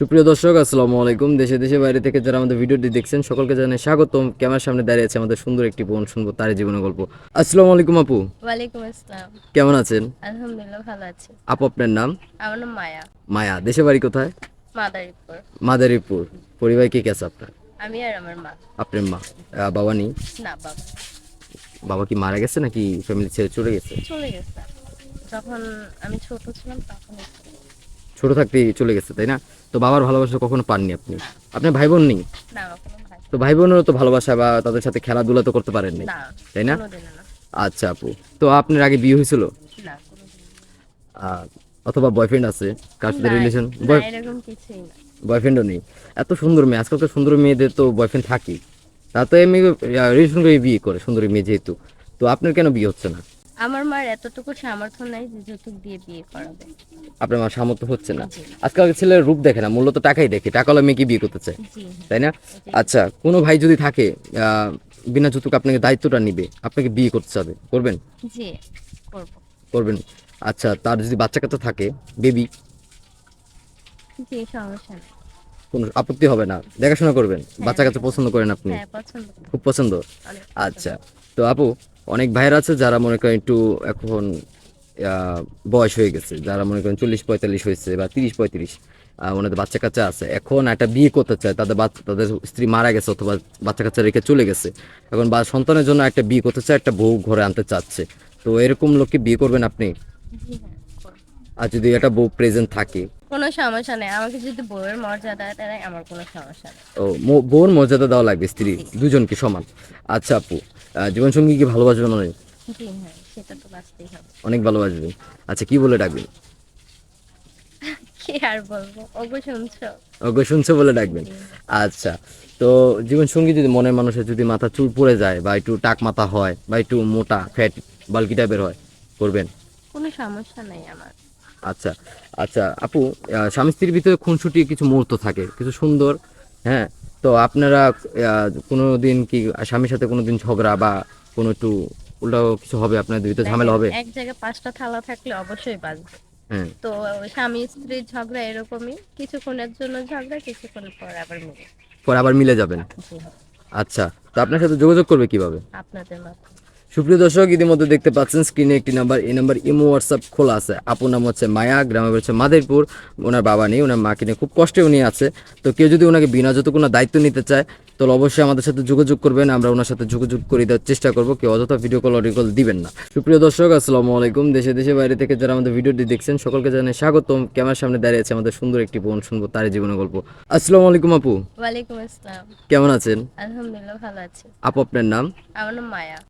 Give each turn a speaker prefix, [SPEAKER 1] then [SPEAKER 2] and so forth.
[SPEAKER 1] সুপ্রিয় দর্শক আসসালামু আলাইকুম। দেশে দেশে বাইরে থেকে যারা আমাদের ভিডিওটি দেখছেন সকলকে জানাই স্বাগতম। ক্যামেরার সামনে দাঁড়িয়ে আছে আমাদের সুন্দর একটি বোন শুনব তার জীবনের গল্প। আসসালামু আলাইকুম আপু।
[SPEAKER 2] ওয়ালাইকুম আসসালাম।
[SPEAKER 1] কেমন আছেন?
[SPEAKER 2] আলহামদুলিল্লাহ ভালো আছি।
[SPEAKER 1] আপু আপনার নাম?
[SPEAKER 2] আমার নাম মায়া।
[SPEAKER 1] মায়া দেশে বাড়ি কোথায়?
[SPEAKER 2] মাদারীপুর।
[SPEAKER 1] মাদারীপুর। পরিবার কে কে আছে আপনার?
[SPEAKER 2] আমি আর আমার মা।
[SPEAKER 1] আপনার মা। বাবা নেই?
[SPEAKER 2] না বাবা।
[SPEAKER 1] বাবা কি মারা গেছে নাকি ফ্যামিলি ছেড়ে চলে গেছে?
[SPEAKER 2] চলে গেছে। যখন আমি ছোট ছিলাম তখন
[SPEAKER 1] ছোট থাকতেই চলে গেছে তাই না? তো বাবার ভালোবাসা কখনো পাননি আপনি? আপনার ভাই বোন নেই তো ভাই। বোনেরও তো ভালোবাসা বা তাদের সাথে খেলাধুলা তো করতে পারেননি তাই না? আচ্ছা আপু তো আপনার আগে বিয়ে হয়েছিল? অথবা বয়ফ্রেন্ড আছে? কার সাথে রিলেশন বয়ফ্রেন্ডও নেই। এত সুন্দর মেয়ে আজকালকার সুন্দর মেয়েদের তো বয়ফ্রেন্ড থাকেই। তা তো এমনি রিলেশন করে বিয়ে করে সুন্দরী মেয়ে যেহেতু। তো আপনার কেন বিয়ে হচ্ছে না?
[SPEAKER 2] আমার মার এতটুকু সামর্থ্য নাই যে যৌতুক দিয়ে বিয়ে করাবে।
[SPEAKER 1] আপনার আমার সামর্থ্য হচ্ছে না। আজকাল ছেলের রূপ দেখে না মূলত টাকাই দেখে। টাকা হলে মেয়েকে বিয়ে করতে চায়?
[SPEAKER 2] জি।
[SPEAKER 1] তাই না? আচ্ছা কোনো ভাই যদি থাকে বিনা যৌতুক আপনাকে দায়িত্বটা নিবে আপনাকে বিয়ে করতে চাবে করবেন?
[SPEAKER 2] জি করব।
[SPEAKER 1] করবেন। আচ্ছা তার যদি বাচ্চা কাচ্চা থাকে বেবি?
[SPEAKER 2] জি সমস্যা নেই।
[SPEAKER 1] কোনো আপত্তি হবে না। দেখাশোনা করবেন। বাচ্চা কাচ্চা পছন্দ করেন আপনি?
[SPEAKER 2] হ্যাঁ পছন্দ।
[SPEAKER 1] খুব পছন্দ। আচ্ছা তো আপু অনেক ভাইয়ের আছে যারা মনে করেন একটু এখন বয়স হয়ে গেছে যারা মনে করেন চল্লিশ পঁয়তাল্লিশ হয়েছে বা তিরিশ পঁয়ত্রিশ ওনাদের বাচ্চা কাচ্চা আছে। এখন একটা বিয়ে করতে চায় তাদের বাচ্চা তাদের স্ত্রী মারা গেছে অথবা বাচ্চা কাচ্চা রেখে চলে গেছে এখন বা সন্তানের জন্য একটা বিয়ে করতে চায় একটা বউ ঘরে আনতে চাচ্ছে। তো এরকম লোককে বিয়ে করবেন আপনি?
[SPEAKER 2] হ্যাঁ।
[SPEAKER 1] আর যদি একটা বউ প্রেজেন্ট থাকে
[SPEAKER 2] কোনো সমস্যা নেই। আমাকে যদি বউয়ের মর্যাদা দেয় আমার কোনো সমস্যা নেই।
[SPEAKER 1] ও বউর মর্যাদা দেওয়া লাগবে স্ত্রী দুজনকে সমান। আচ্ছা আপু জীবনসঙ্গী কি ভালোবাসবেন অনেক?
[SPEAKER 2] জি হ্যাঁ সেটা তো বাঁচতেই হবে।
[SPEAKER 1] অনেক ভালোবাসবেন আচ্ছা কি বলে ডাকবেন?
[SPEAKER 2] কি আর বলব? ওগো শুনছো?
[SPEAKER 1] ওকে শুনছে বলে ডাকবেন। আচ্ছা তো জীবন সঙ্গী যদি মনের মানুষের যদি মাথা চুল পড়ে যায় বা একটু টাক মাথা হয় বা একটু মোটা ফ্যাট বালকি টাইপের হয় করবেন?
[SPEAKER 2] কোনো সমস্যা নেই আমার।
[SPEAKER 1] আচ্ছা আচ্ছা আপু স্বামী স্ত্রীর ভিতরে খুনসুটি কিছু মুহূর্ত থাকে কিছু সুন্দর হ্যাঁ? তো আপনারা কোনো দিন কি স্বামীর সাথে কোনো দিন ঝগড়া বা কোনো একটু উল্টো কিছু হবে আপনাদের ভিতরে ঝামেলা হবে?
[SPEAKER 2] এক জায়গায় পাঁচটা থালা থাকলে অবশ্যই বাঁচবে
[SPEAKER 1] হ্যাঁ।
[SPEAKER 2] তো স্বামী স্ত্রীর ঝগড়া এরকমই কিছুক্ষণের জন্য ঝগড়া কিছুক্ষণ পর আবার মিলে।
[SPEAKER 1] পরে আবার মিলে যাবেন? আচ্ছা তো আপনার সাথে যোগাযোগ করবে কীভাবে?
[SPEAKER 2] আপনাদের মাধ্যমে।
[SPEAKER 1] সুপ্রিয় দর্শক ইতিমধ্যে দেখতে পাচ্ছেন স্ক্রিনে একটি নাম্বার এই নাম্বার ইমো হোয়াটসঅ্যাপ খোলা আছে। আপুর নাম হচ্ছে মায়া গ্রামে হচ্ছে মাদারীপুর। ওনার বাবা নেই ওনার মাকে নিয়ে খুব কষ্টে উনি আছে। তো কেউ যদি ওনাকে বিনা যত কোনো দায়িত্ব নিতে চায় তাহলে অবশ্যই আমাদের সাথে যোগাযোগ করবেন। আমরা ওনার সাথে যোগাযোগ করে দেওয়ার চেষ্টা করব। কেউ অযথা ভিডিও কল অডিও কল দিবেন না। সুপ্রিয় দর্শক আসসালামু আলাইকুম। দেশে দেশে বাইরে থেকে যারা আমাদের ভিডিওটি দেখছেন সকলকে জানাই স্বাগতম। ক্যামেরার সামনে দাঁড়িয়ে আছে আমাদের সুন্দর একটি বোন শুনব তার জীবনের গল্প। আসসালামু আলাইকুম আপু।
[SPEAKER 2] ওয়ালাইকুম আসসালাম।
[SPEAKER 1] কেমন আছেন?
[SPEAKER 2] আলহামদুলিল্লাহ ভালো আছি।
[SPEAKER 1] আপু আপনার নাম?
[SPEAKER 2] আমার নাম মায়া।